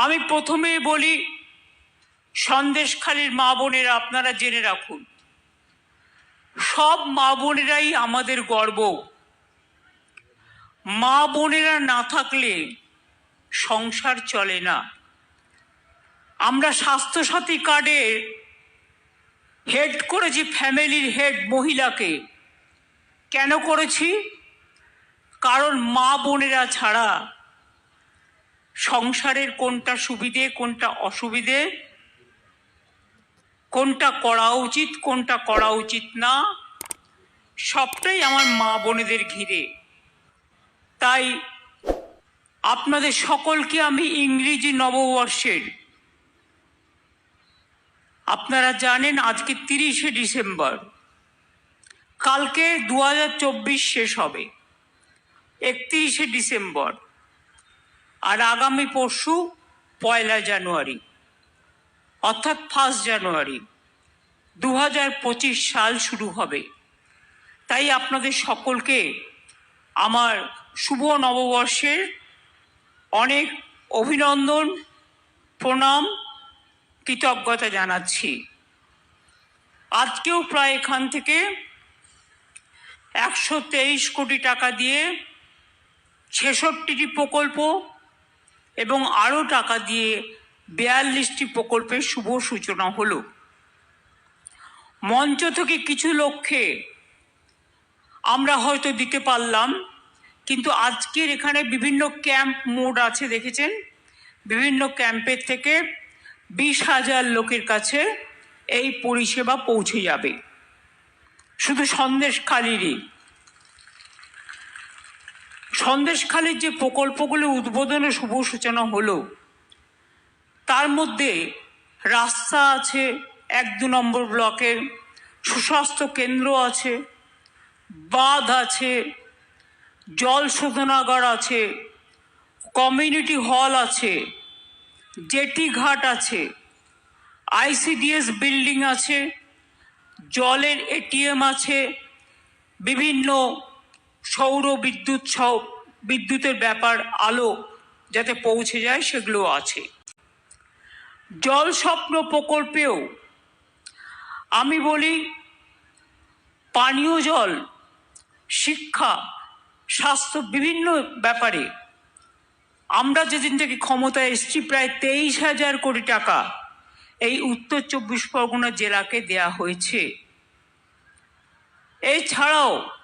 আমি প্রথমেই বলি, সন্দেশখালীর মা বোনেরা আপনারা জেনে রাখুন। সব মা বোনেরাই আমাদের গর্ব। মা বোনেরা না থাকলে সংসার চলে না। আমরা স্বাস্থ্যসাথী কার্ডের হেড করেছি ফ্যামিলির হেড মহিলাকে। কেন করেছি? কারণ মা বোনেরা ছাড়া সংসারের কোনটা সুবিধে, কোনটা অসুবিধে? কোনটা করা উচিত, কোনটা করা উচিত না? সবটাই আমার মা বোনেদের ঘিরে। তাই আপনাদের সকলকে আমি ইংরেজি নববর্ষের, আপনারা জানেন আজকে তিরিশে ডিসেম্বর, কালকে দু হাজার চব্বিশ শেষ হবে, একত্রিশে ডিসেম্বর। আর আগামী পরশু পয়লা জানুয়ারি, অর্থাৎ ফার্স্ট জানুয়ারি দু হাজার পঁচিশ সাল শুরু হবে। তাই আপনাদের সকলকে আমার শুভ নববর্ষের অনেক অভিনন্দন, প্রণাম, কৃতজ্ঞতা জানাচ্ছি। আজকেও প্রায় এখান থেকে একশো তেইশ কোটি টাকা দিয়ে ছেষট্টিটি প্রকল্প এবং আরও টাকা দিয়ে বিয়াল্লিশটি প্রকল্পের শুভ সূচনা হলো। মঞ্চ থেকে কিছু লক্ষ্যে আমরা হয়তো দিতে পারলাম, কিন্তু আজকের এখানে বিভিন্ন ক্যাম্প মোড আছে, দেখেছেন? বিভিন্ন ক্যাম্পের থেকে বিশ হাজার লোকের কাছে এই পরিষেবা পৌঁছে যাবে। শুধু সন্দেশখালিরই সন্দেশখালির যে প্রকল্পগুলো উদ্বোধনে শুভ সূচনা হলো, তার মধ্যে রাস্তা আছে এক দু নম্বর ব্লকের, সুস্বাস্থ্য কেন্দ্র আছে, বাঁধ আছে, জল শোধনাগার আছে, কমিউনিটি হল আছে, জেটি ঘাট আছে, আইসিডিএস বিল্ডিং আছে, জলের এটিএম আছে, বিভিন্ন সৌর বিদ্যুৎ সহ বিদ্যুতের ব্যাপার আলো যাতে পৌঁছে যায় সেগুলো আছে। জল স্বপ্ন প্রকল্পেও আমি বলি পানীয় জল, শিক্ষা, স্বাস্থ্য বিভিন্ন ব্যাপারে। আমরা যেদিন থেকে ক্ষমতায় এসেছি প্রায় তেইশ হাজার কোটি টাকা এই উত্তর চব্বিশ পরগনা জেলাকে দেয়া হয়েছে। এছাড়াও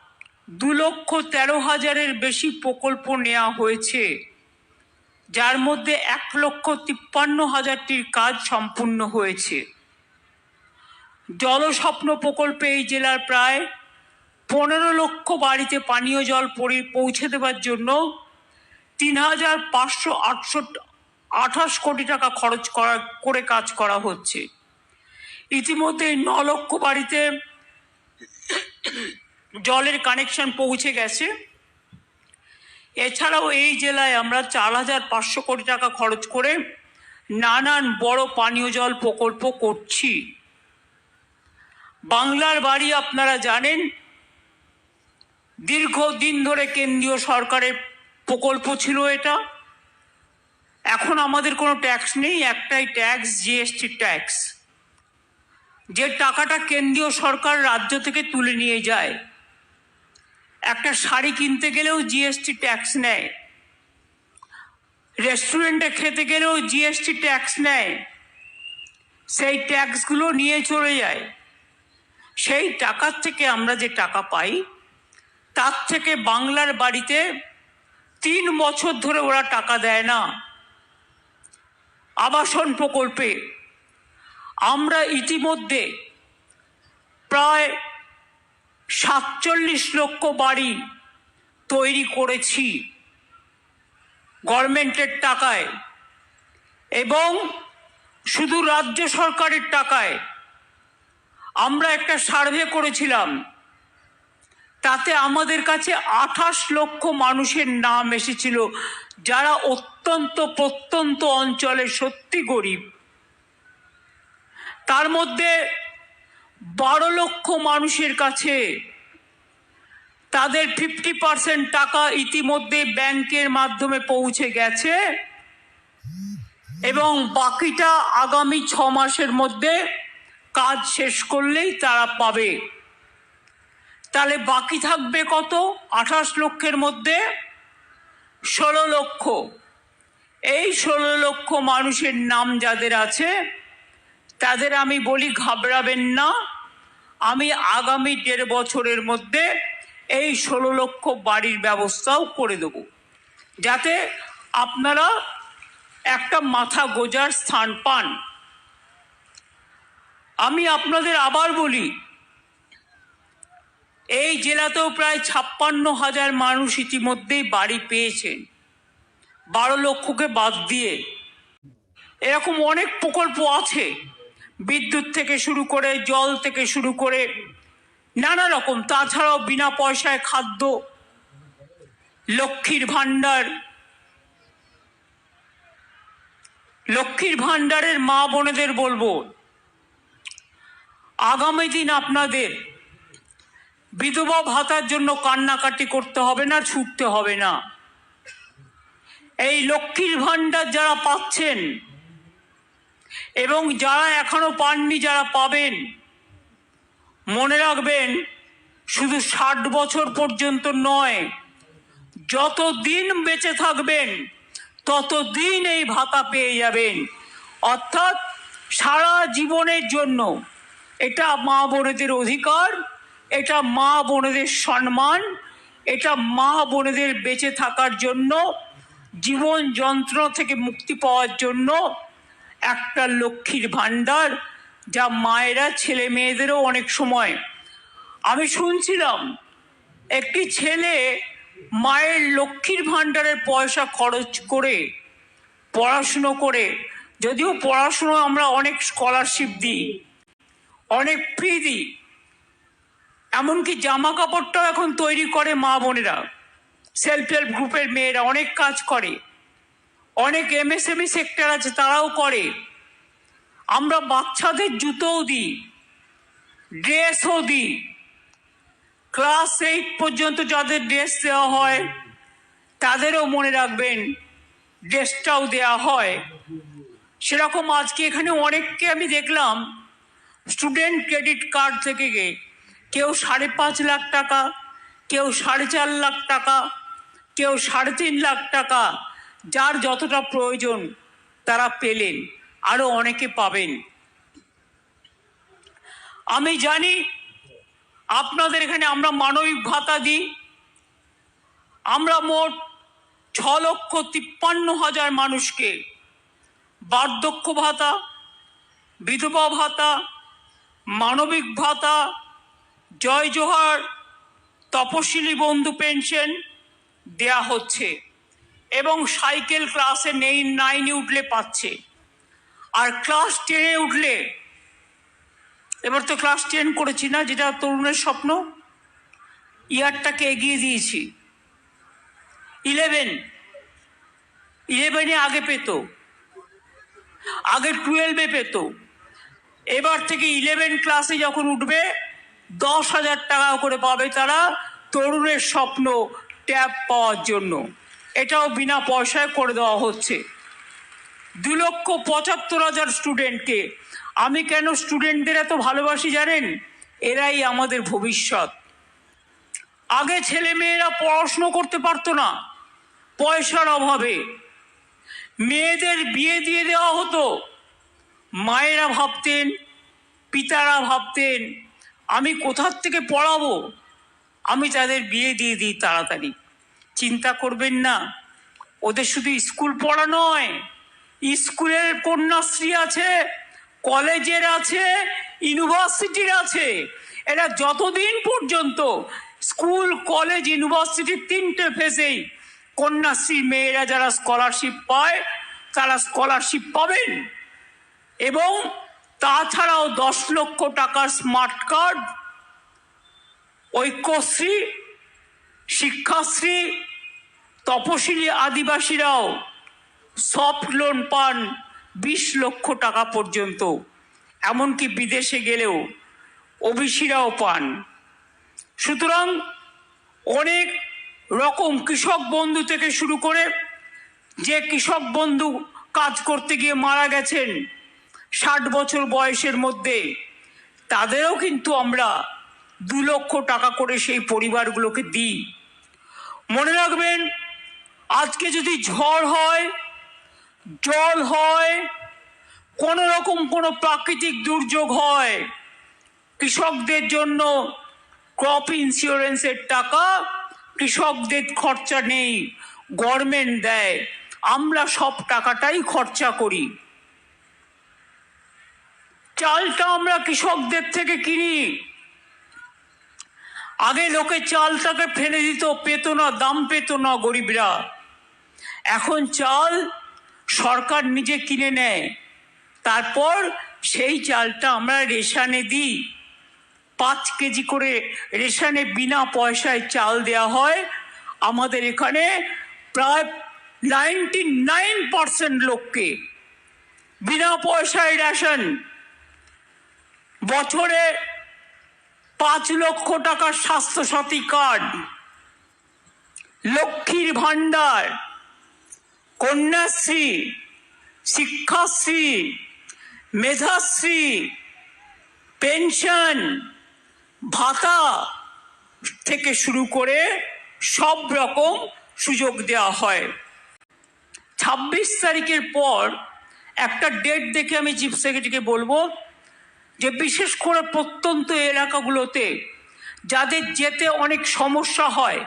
দু লক্ষ তেরো হাজারের বেশি প্রকল্প নেওয়া হয়েছে, যার মধ্যে এক লক্ষ তিপ্পান্ন হাজারটির কাজ সম্পূর্ণ হয়েছে। জলস্বপ্ন প্রকল্পে এই জেলার প্রায় পনেরো লক্ষ বাড়িতে পানীয় জল পরি- পৌঁছে দেওয়ার জন্য তিন হাজার পাঁচশো আটষট্টি আঠাশ কোটি টাকা খরচ করা, করে কাজ করা হচ্ছে। ইতিমধ্যে ন লক্ষ বাড়িতে জলের কানেকশন পৌঁছে গেছে। এছাড়াও এই জেলায় আমরা চার হাজার পাঁচশো কোটি টাকা খরচ করে নানান বড় পানীয় জল প্রকল্প করছি। বাংলার বাড়ি আপনারা জানেন, দীর্ঘদিন ধরে কেন্দ্রীয় সরকারের প্রকল্প ছিল এটা। এখন আমাদের কোনো ট্যাক্স নেই, একটাই ট্যাক্স জিএসটি ট্যাক্স যে টাকাটা কেন্দ্রীয় সরকার রাজ্য থেকে তুলে নিয়ে যায় একটা শাড়ি কিনতে গেলেও জিএসটি ট্যাক্স নেয়। রেস্টুরেন্টে খেতে গেলেও জিএসটি ট্যাক্স নেয়। সেই ট্যাক্সগুলো নিয়ে চলে যায়। সেই টাকার থেকে আমরা যে টাকা পাই, তার থেকে বাংলার বাড়িতে তিন বছর ধরে ওরা টাকা দেয় না। আবাসন প্রকল্পে আমরা ইতিমধ্যে প্রায় সাতচল্লিশ লক্ষ বাড়ি তৈরি করেছি গভর্নমেন্টের টাকায় এবং শুধু রাজ্য সরকারের টাকায়। আমরা একটা সার্ভে করেছিলাম, তাতে আমাদের কাছে আঠাশ লক্ষ মানুষের নাম এসেছিল, যারা অত্যন্ত প্রত্যন্ত অঞ্চলে সত্যি গরিব। তার মধ্যে বারো লক্ষ মানুষের কাছে তাদের ফিফটি পার্সেন্ট টাকা ইতিমধ্যে ব্যাংকের মাধ্যমে পৌঁছে গেছে। এবং বাকিটা আগামী ছ মাসের মধ্যে কাজ শেষ করলেই তারা পাবে। তাহলে বাকি থাকবে কত? আঠাশ লক্ষের মধ্যে ষোলো লক্ষ। এই ষোলো লক্ষ মানুষের নাম যাদের আছে তাদের আমি বলি, ঘাবড়াবেন না। আমি আগামী দেড় বছরের মধ্যে এই ষোলো লক্ষ বাড়ির ব্যবস্থাও করে দেব। যাতে আপনারা একটা মাথা গোজার স্থান পান। আমি আপনাদের আবার বলি, এই জেলাতেও প্রায় ছাপ্পান্ন হাজার মানুষ ইতিমধ্যেই বাড়ি পেয়েছেন। বারো লক্ষকে বাদ দিয়ে। এরকম অনেক প্রকল্প আছে। বিদ্যুৎ থেকে শুরু করে, জল থেকে শুরু করে, নানা রকম, তাছাড়াও বিনা পয়সায় খাদ্য, লক্ষ্মীর ভাণ্ডার। লক্ষ্মীর ভাণ্ডারের মা বোনেদের বলব, আগামী দিন আপনাদের বিধবা ভাতার জন্য কান্নাকাটি করতে হবে না, ছুটতে হবে না। এই লক্ষ্মীর ভাণ্ডার যারা পাচ্ছেন এবং যারা এখনও পাননি, যারা পাবেন, মনে রাখবেন, শুধু ষাট বছর পর্যন্ত নয় যত দিন বেঁচে থাকবেন, ততদিন এই ভাতা পেয়ে যাবেন। অর্থাৎ সারা জীবনের জন্য এটা মা বোনেদের অধিকার, এটা মা বোনেদের সম্মান, এটা মা বোনেদের বেঁচে থাকার জন্য, জীবন যন্ত্রণা থেকে মুক্তি পাওয়ার জন্য একটা লক্ষ্মীর ভাণ্ডার যা মায়েরা, ছেলে মেয়েদেরও অনেক সময়। আমি শুনছিলাম, একটি ছেলে মায়ের লক্ষ্মীর ভাণ্ডারের পয়সা খরচ করে, পড়াশুনো করে। যদিও পড়াশুনো আমরা অনেক স্কলারশিপ দিই, অনেক ফ্রি দিই। এমনকি জামা কাপড়টাও এখন তৈরি করে মা বোনেরা। সেলফ হেল্প গ্রুপের মেয়েরা অনেক কাজ করে। অনেক এমএসএমই সেক্টর আছে, তারাও করে। আমরা বাচ্চাদের জুতোও দিই, ড্রেসও দিই। ক্লাস এইট পর্যন্ত যাদের ড্রেস দেওয়া হয়, তাদেরও মনে রাখবেন, ড্রেসটাও দেওয়া হয়। সেরকম আজকে এখানে অনেককে আমি দেখলাম স্টুডেন্ট ক্রেডিট কার্ড থেকে কেউ সাড়ে পাঁচ লাখ টাকা, কেউ সাড়ে চার লাখ টাকা, কেউ সাড়ে তিন লাখ টাকা যার যতটা প্রয়োজন তারা পেলেন আরও অনেকে পাবেন। আমি জানি আপনাদের এখানে আমরা মানবিক ভাতা দিই। আমরা মোট ছ লক্ষ তিপ্পান্ন হাজার মানুষকে বার্ধক্য ভাতা, বিধবা ভাতা, মানবিক ভাতা, জয় জোহার, তপশিলি বন্ধু পেনশন দেয়া হচ্ছে। এবং সাইকেল ক্লাসে নেই, নাইনে উঠলে পাচ্ছে। আর ক্লাস টেনে উঠলে, এবার তো ক্লাস টেন করেছি না, যেটা তরুণের স্বপ্ন, ইয়ারটাকে এগিয়ে দিয়েছি। ইলেভেন, ইলেভেনে আগে পেত, আগে টুয়েলভে পেত। এবার থেকে ইলেভেন ক্লাসে যখন উঠবে, দশ হাজার টাকা করে পাবে তারা তরুণের স্বপ্ন ট্যাব পাওয়ার জন্য। এটাও বিনা পয়সায় করে দেওয়া হচ্ছে। দু লক্ষ পঁচাত্তর হাজার স্টুডেন্টকে। আমি কেন স্টুডেন্টদের এত ভালোবাসি জানেন? এরাই আমাদের ভবিষ্যৎ। আগে ছেলে মেয়েরা পড়াশুনো করতে পারতো না, পয়সার অভাবে। মেয়েদের বিয়ে দিয়ে দেওয়া হতো। মায়েরা ভাবতেন, পিতারা ভাবতেন, আমি কোথার থেকে পড়াবো? আমি তাদের বিয়ে দিয়ে দিই তাড়াতাড়ি। চিন্তা করবেন না। ওদের শুধু স্কুল পড়া নয়, স্কুলের কন্যাশ্রী আছে, কলেজের আছে, ইউনিভার্সিটির আছে। এরা যতদিন পর্যন্ত স্কুল, কলেজ ইউনিভার্সিটির তিনটে ফেসেই কন্যাশ্রী মেয়েরা যারা স্কলারশিপ পায়, তারা স্কলারশিপ পাবেন। এবং তাছাড়াও দশ লক্ষ টাকার স্মার্ট কার্ড ঐক্যশ্রী শিক্ষাশ্রী, তপশিলি আদিবাসীরাও সফট লোন পান বিশ লক্ষ টাকা পর্যন্ত। এমনকি বিদেশে গেলেও ওবিসিরাও পান। সুতরাং অনেক রকম কৃষক বন্ধু থেকে শুরু করে যে কৃষক বন্ধু কাজ করতে গিয়ে মারা গেছেন ষাট বছর বয়সের মধ্যে, তাদেরও কিন্তু আমরা দু লক্ষ টাকা করে সেই পরিবারগুলোকে দিই। মনে রাখবেন, আজকে যদি ঝড় হয়, জল হয়, কোনো রকম কোনো প্রাকৃতিক দুর্যোগ হয়, কৃষকদের জন্য ক্রপ ইন্স্যুরেন্সের টাকা কৃষকদের খরচা নেই গভর্নমেন্ট দেয়। আমরা সব টাকাটাই খরচা করি। চালটা আমরা কৃষকদের থেকে কিনি। আগে লোকে চালটাকে ফেলে দিত, পেত না, দাম পেত না গরিবরা। এখন চাল সরকার নিজে কিনে নেয়। তারপর সেই চালটা আমরা রেশানে দিই। পাঁচ কেজি করে রেশানে বিনা পয়সায় চাল দেওয়া হয়। আমাদের এখানে প্রায় নাইনটি নাইন পার্সেন্ট লোককে বিনা পয়সায় রেশন। বছরে পাঁচ লক্ষ টাকার স্বাস্থ্যসাথী কার্ড, লক্ষ্মীর ভাণ্ডার, কন্যাশ্রী, শিক্ষাশ্রী, মেধাশ্রী, পেনশন, ভাতা থেকে শুরু করে সব রকম সুযোগ দেওয়া হয়। ছাব্বিশ তারিখের পর একটা ডেট দেখে আমি চিফ সেক্রেটারিকে বলব যে বিশেষ করে প্রত্যন্ত এলাকাগুলোতে যাদের যেতে অনেক সমস্যা হয়,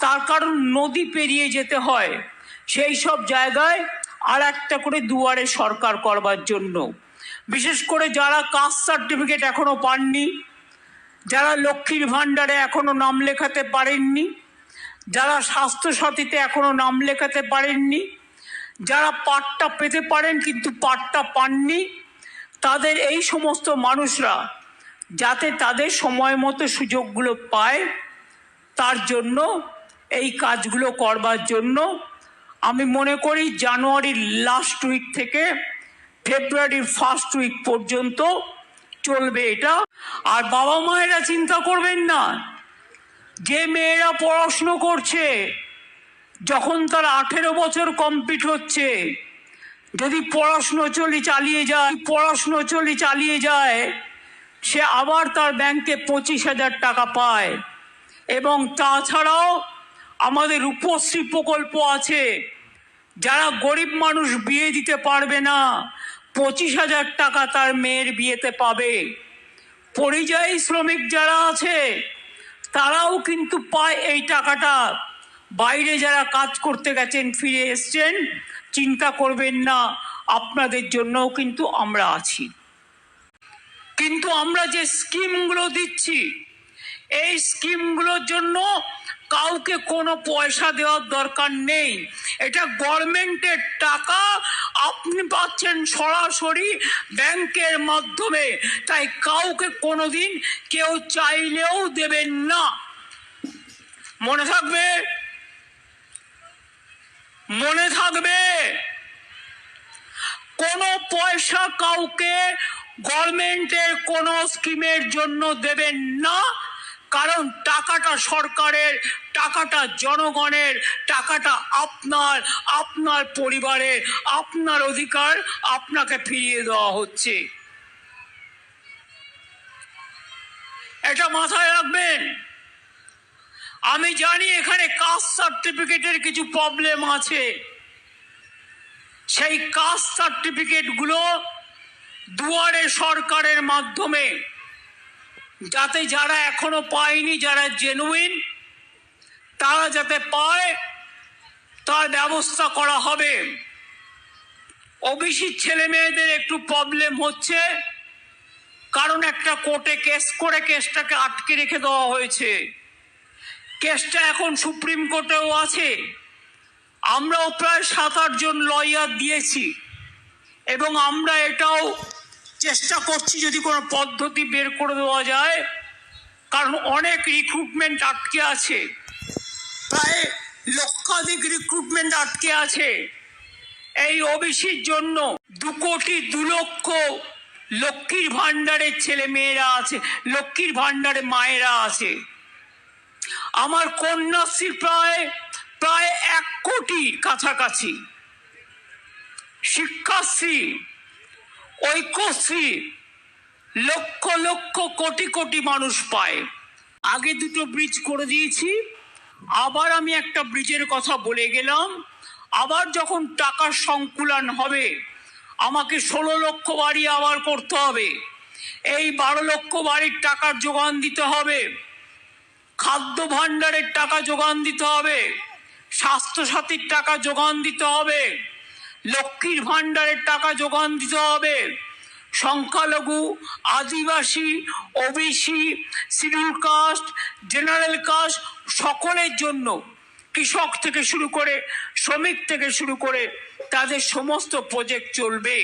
তার কারণ নদী পেরিয়ে যেতে হয়, সেই সব জায়গায় আর একটা করে দুয়ারে সরকার করবার জন্য। বিশেষ করে যারা কাস্ট সার্টিফিকেট এখনও পাননি, যারা লক্ষ্মীর ভাণ্ডারে এখনও নাম লেখাতে পারেননি, যারা স্বাস্থ্যসাথীতে এখনও নাম লেখাতে পারেননি, যারা পাটটা পেতে পারেন কিন্তু পাটটা পাননি তাদের এই সমস্ত মানুষরা যাতে তাদের সময় মতো সুযোগগুলো পায়, তার জন্য এই কাজগুলো করবার জন্য আমি মনে করি জানুয়ারির লাস্ট উইক থেকে ফেব্রুয়ারির ফার্স্ট উইক পর্যন্ত চলবে এটা। আর বাবা মায়েরা চিন্তা করবেন না, যে মেয়েরা পড়াশুনো করছে, যখন তার আঠেরো বছর কমপ্লিট হচ্ছে যদি পড়াশুনো চলে চালিয়ে যায়, পড়াশুনো চলে চালিয়ে যায়, সে আবার তার ব্যাংকে পঁচিশ হাজার টাকা পায়। এবং তাছাড়াও আমাদের রূপশ্রী প্রকল্প আছে, যারা গরিব মানুষ বিয়ে দিতে পারবে না, পঁচিশ হাজার টাকা তার মেয়ের বিয়েতে পাবে। পরিযায়ী শ্রমিক যারা আছে, তারাও কিন্তু পায় এই টাকাটা। বাইরে যারা কাজ করতে গেছেন, ফিরে এসছেন চিন্তা করবেন না, আপনাদের জন্যও কিন্তু আমরা আছি। কিন্তু আমরা যে স্কিমগুলো দিচ্ছি, এই স্কিমগুলোর জন্য কাউকে কোনো পয়সা দেওয়ার দরকার নেই। এটা গভর্নমেন্টের টাকা, আপনি পাচ্ছেন সরাসরি ব্যাংকের মাধ্যমে। তাই কাউকে কোনোদিন কেউ চাইলেও দেবেন না। মনে থাকবে? মনে থাকবে। কোনো পয়সা কাউকে গভর্নমেন্টের কোনো স্কিমের জন্য দেবেন না, কারণ টাকাটা সরকারের, টাকাটা জনগণের, টাকাটা আপনার আপনার পরিবারের, আপনার অধিকার আপনাকে ফিরিয়ে দেওয়া হচ্ছে। এটা মাথায় রাখবেন। আমি জানি এখানে কাস্ট সার্টিফিকেটের কিছু প্রবলেম আছে। সেই কাস্ট সার্টিফিকেটগুলো দুয়ারে সরকারের মাধ্যমে, যাতে যারা এখনও পায়নি, যারা জেনুইন তারা যাতে পায়, তার ব্যবস্থা করা হবে। ওবিসি ছেলে মেয়েদের একটু প্রবলেম হচ্ছে, কারণ একটা কোর্টে কেস করে কেসটাকে আটকে রেখে দেওয়া হয়েছে। কেসটা এখন সুপ্রিম কোর্টেও আছে। আমরাও প্রায় সাত আটজন লয়ার দিয়েছি। এবং আমরা এটাও চেষ্টা করছি যদি কোনো পদ্ধতি বের করে দেওয়া যায়। কারণ অনেক রিক্রুটমেন্ট আটকে আছে। প্রায় লক্ষাধিক রিক্রুটমেন্ট আটকে আছে। এই ওবিসির জন্য দু কোটি দু লক্ষ লক্ষ্মীর ভাণ্ডারের ছেলে মেয়েরা আছে, লক্ষ্মীর ভাণ্ডারে মায়েরা আছে। আমার কন্যাশ্রী প্রায় প্রায় এক কোটি কাছাকাছি। শিক্ষাশ্রী, ঐক্যশ্রী, লক্ষ লক্ষ কোটি কোটি মানুষ পায়। আগে দুটো ব্রিজ করে দিয়েছি, আবার আমি একটা ব্রিজের কথা বলে গেলাম। আবার যখন টাকার সংকুলন হবে, আমাকে ষোলো লক্ষ বাড়ি আবার করতে হবে। এই বারো লক্ষ বাড়ির টাকার যোগান দিতে হবে। খাদ্য ভাণ্ডারের টাকা যোগান দিতে হবে, স্বাস্থ্যসাথীর টাকা যোগান দিতে হবে, লক্ষ্মীর ভাণ্ডারের টাকা যোগান দিতে হবে। সংখ্যালঘু, আদিবাসী, OBC schedule caste, general caste সকলের জন্য কৃষক থেকে শুরু করে, শ্রমিক থেকে শুরু করে তাদের সমস্ত প্রজেক্ট চলবে।